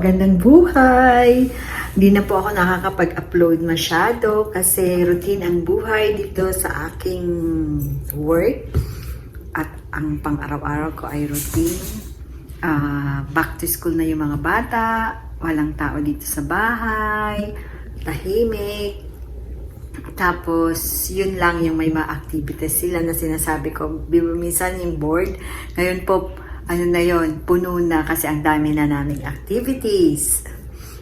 magandang buhay! Hindi na po ako nakakapag-upload masyado kasi routine ang buhay dito sa aking work. At ang pang-araw-araw ko ay routine. Ah, back to school na yung mga bata, walang tao dito sa bahay, tahimik, tapos, yun lang yung may mga activities sila na sinasabi ko. Minsan yung board. Ngayon po, ano na yon puno na kasi ang dami na naming activities.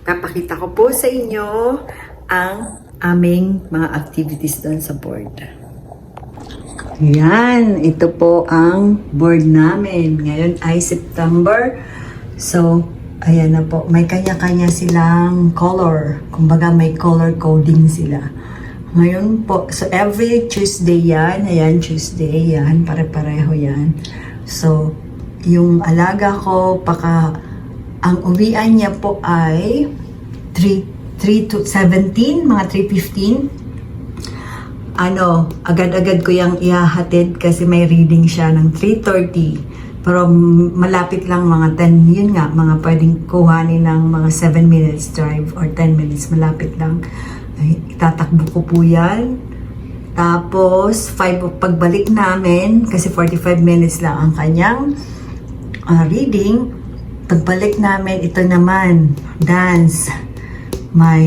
Papakita ko po sa inyo ang aming mga activities doon sa board. Yan, ito po ang board namin. Ngayon ay September. So, ayan na po. May kanya-kanya silang color. Kumbaga may color coding sila. Ngayon po, so every Tuesday yan, ayan, Tuesday yan, pare-pareho yan. So, yung alaga ko, paka, ang uwian niya po ay 3, 3 to 17, mga 3.15. Ano, agad-agad ko yung ihahatid kasi may reading siya ng 3.30. Pero malapit lang mga 10, yun nga, mga pwedeng kuhanin ng mga 7 minutes drive or 10 minutes, malapit lang. Ay, itatakbo ko po yan. Tapos, 5 pagbalik namin, kasi 45 minutes lang ang kanyang ah, reading. Pagbalik namin, ito naman, dance. May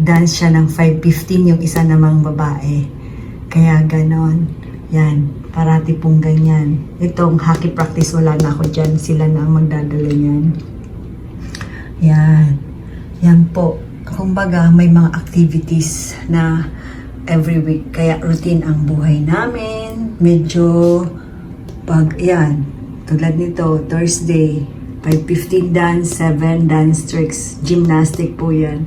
dance siya ng 5.15, yung isa namang babae. Kaya ganon. Yan, parati pong ganyan. Itong hockey practice, wala na ako dyan. Sila na ang magdadala niyan. Yan. Yan po. Kumbaga, may mga activities na every week. Kaya routine ang buhay namin. Medyo pag, yan, tulad nito, Thursday, 5.15 dance, 7 dance tricks, gymnastic po yan.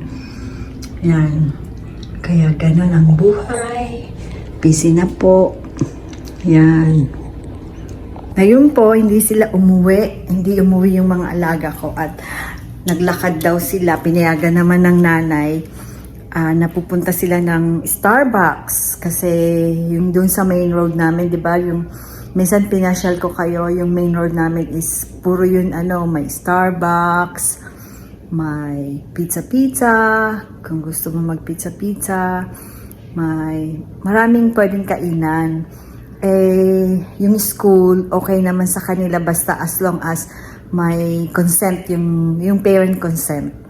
Yan. Kaya ganun ang buhay. Busy na po. Yan. Ngayon po, hindi sila umuwi. Hindi umuwi yung mga alaga ko at naglakad daw sila. Pinayagan naman ng nanay ah, napupunta sila ng Starbucks kasi yung dun sa main road namin, 'di ba, yung minsan pinasyal ko kayo, yung main road namin is puro yun ano, may Starbucks, may pizza pizza, kung gusto mo mag pizza pizza, may maraming pwedeng kainan. Eh, yung school, okay naman sa kanila basta as long as may consent, yung, yung parent consent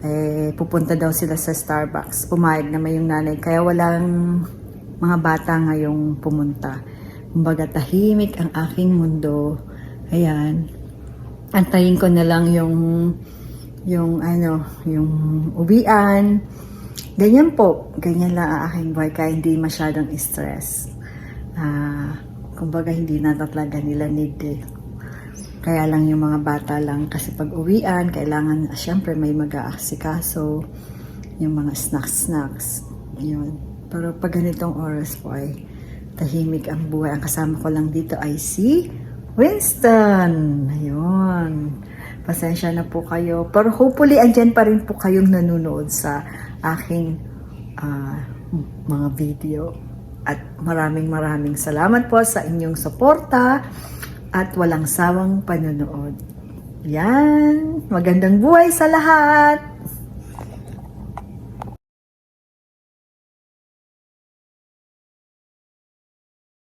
eh, pupunta daw sila sa Starbucks. Pumayag naman yung nanay. Kaya walang mga bata ngayong pumunta. Kumbaga tahimik ang aking mundo. Ayan. Antayin ko na lang yung yung ano, yung uwian. Ganyan po. Ganyan lang ang aking buhay kaya hindi masyadong stress. Ah, kumbaga hindi na talaga nila need eh. Kaya lang yung mga bata lang kasi pag uwian, kailangan syempre may mag-aasikaso, yung mga snacks-snacks. Yun. Pero pag ganitong oras po ay tahimik ang buhay. Ang kasama ko lang dito ay si Winston. Ayun. Pasensya na po kayo. Pero hopefully, andyan pa rin po kayong nanonood sa aking ah, mga video. At maraming maraming salamat po sa inyong suporta at walang sawang panonood. Yan! Magandang buhay sa lahat!